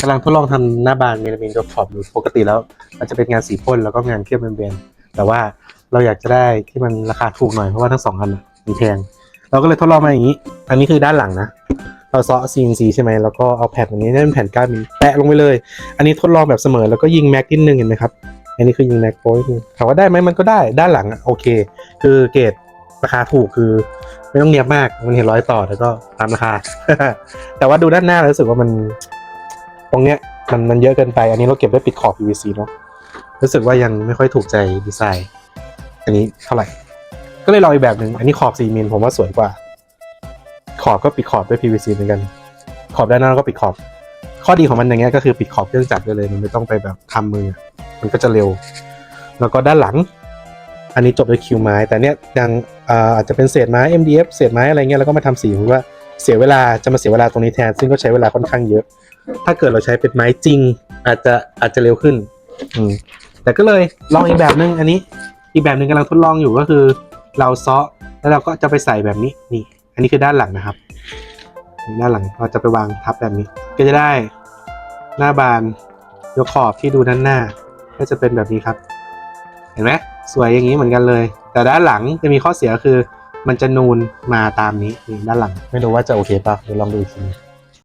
กำลังทดลองทำหน้าบานเมลามินตัวขอบอยู่ปกติแล้วมันจะเป็นงานสีพ่นแล้วก็งานเคลือบเบนแต่ว่าเราอยากจะได้ที่มันราคาถูกหน่อยเพราะว่าทั้งสองอันมันแพงเราก็เลยทดลองมาอย่างนี้ อันนี้คือด้านหลังนะ เราซ้อ CNC ใช่ไหมแล้วก็เอาแผ่นอันนี้นี่เป็นแผ่นก้านมิลแปะลงไปเลย อันนี้ทดลองแบบเสมอแล้วก็ยิงแม็กนิดนึงเห็นไหมครับอันนี้คือยิงแม็กโป้ยถามว่าได้ไหมมันก็ได้ด้านหลังโอเค คือเกรดราคาถูกคือไม่ต้องเนียบมากมันเห็นร้อยต่อแล้วก็ตามราคา แต่ว่าดูด้านหน้าแล้วรู้สึกว่ามัน ตรงเนี้ยมันมันเยอะเกินไป อันนี้เราเก็บไว้ปิดขอบ PVC เนาะรู้สึกว่ายังไม่ค่อยถูกใจดีไซน์ อันนี้เท่าไหร่ ก็เลยลองอีกแบบหนึ่งอันนี้ขอบ4มิลผมว่าสวยกว่า ขอบก็ปิดขอบด้วย PVC เหมือนกัน ขอบด้านหน้าก็ปิดขอบ ข้อดีของมันอย่างเงี้ยก็คือปิดขอบเครื่องจักรได้เลย มันไม่ต้องไปแบบทำมือ มันก็จะเร็ว แล้วก็ด้านหลัง อันนี้จบด้วยคิวไม้ แต่เนี้ยยังอาจจะเป็นเศษไม้ MDF เศษไม้อะไรเงี้ยแล้วก็มาทำสีผมว่า เสียเวลาจะมาเสียเวลาตรงนี้แทน ซึ่งก็ใช้เวลาค่อนข้างเยอะ ถ้าเกิดเราใช้เป็นไม้จริง อาจจะอาจจะเร็วขึ้น อืมแต่ก็เลยลองอีกแบบนึงอันนี้ อีกแบบหนึ่งกำลังทดลองอยู่ก็คือ เราเซาะแล้วเราก็จะไปใส่แบบนี้นี่ อันนี้คือด้านหลังนะครับด้านหลังเราจะไปวางทับแบบนี้ ก็จะได้หน้าบานยกขอบที่ดูด้านหน้า ก็จะเป็นแบบนี้ครับ เห็นไหมสวยอย่างนี้เหมือนกันเลย แต่ด้านหลังจะมีข้อเสียคือ มันจะนูนมาตามนี้นี่ด้านหลัง ไม่รู้ว่าจะโอเคป่ะเดี๋ยวลองดูอีกที